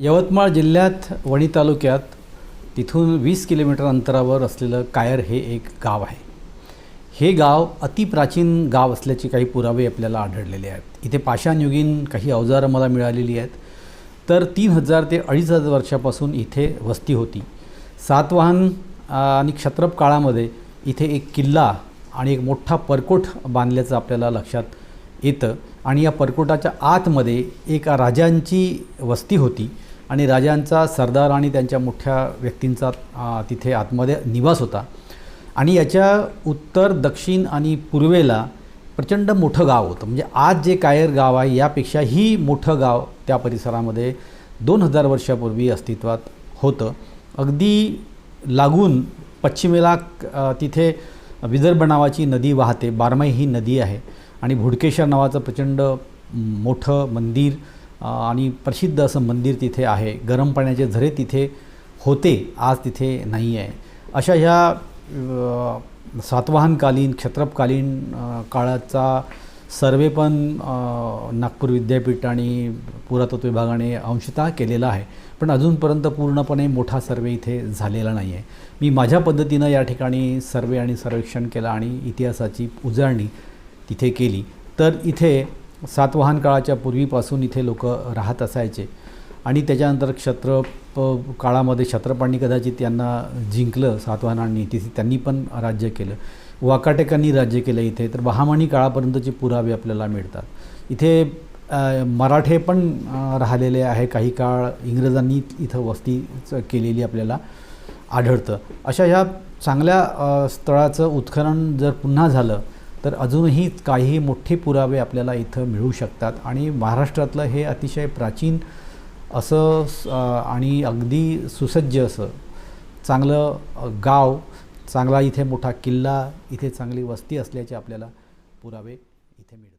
यवतमाळ जिल्ह्यात वणी तालुक्यात तिथून वीस किलोमीटर अंतरावर असलेलं कायर हे एक गाव आहे. हे गाव अतिप्राचीन गाव असल्याचे काही पुरावे आपल्याला आढळलेले आहेत. इथे पाषाणयुगीन काही अवजारं मला मिळालेली आहेत. तर तीन हजार ते अडीच हजार वर्षापासून इथे वस्ती होती. सातवाहन आणि क्षत्रप काळामध्ये इथे एक किल्ला आणि एक मोठा परकोट बांधल्याचं आपल्याला लक्षात येतं. आणि या परकोटाच्या आतमध्ये एका राजांची वस्ती होती. आणि राजांचा सरदार आणि त्यांच्या मोठ्या व्यक्तींचा तिथे आतमध्ये निवास होता. आणि याच्या उत्तर दक्षिण आणि पूर्वेला प्रचंड मोठं गाव होतं. म्हणजे आज जे कायर गाव आहे यापेक्षाही मोठं गाव त्या परिसरामध्ये दोन हजार वर्षापूर्वी अस्तित्वात होतं. अगदी लागून पश्चिमेला तिथे विदर्भ नावाची नदी वाहते. बारमाई ही नदी आहे. आणि भुडकेश्वर नावाचं प्रचंड मोठं मंदिर आणि प्रसिद्ध असं मंदिर तिथे आहे. गरम पाण्याचे झरे तिथे होते आज तिथे नाही आहे. अशा ह्या सातवाहनकालीन क्षत्रपकालीन काळाचा सर्वे पण नागपूर विद्यापीठ आणि पुरातत्व विभागाने अंशतः केलेला आहे. पण अजूनपर्यंत पूर्णपणे मोठा सर्वे इथे झालेला नाही आहे. मी माझ्या पद्धतीनं या ठिकाणी सर्वे आणि सर्वेक्षण केलं आणि इतिहासाची उजळणी तिथे केली. तर इथे सातवाहन काळाच्या पूर्वीपासून इथे लोक राहत असायचे. आणि त्याच्यानंतर क्षत्र काळामध्ये क्षत्रपांनी कदाचित यांना जिंकलं सातवाहनांनी तिथे त्यांनी पण राज्य केलं. वाकाटेकांनी राज्य केलं इथे. तर बहामानी काळापर्यंतचे पुरावे आपल्याला मिळतात. इथे मराठे पण राहिलेले आहे. काही काळ इंग्रजांनी इथं वस्ती केलेली आपल्याला आढळतं. अशा ह्या चांगल्या स्थळाचं उत्खनन जर पुन्हा झालं तर अजूनही काही मोठे पुरावे आपल्याला इथं मिळू शकतात. आणि महाराष्ट्रातलं हे अतिशय प्राचीन असं स- आणि अगदी सुसज्ज असं चांगलं गाव चांगला इथे मोठा किल्ला इथे चांगली वस्ती असल्याचे आपल्याला पुरावे इथे मिळतात.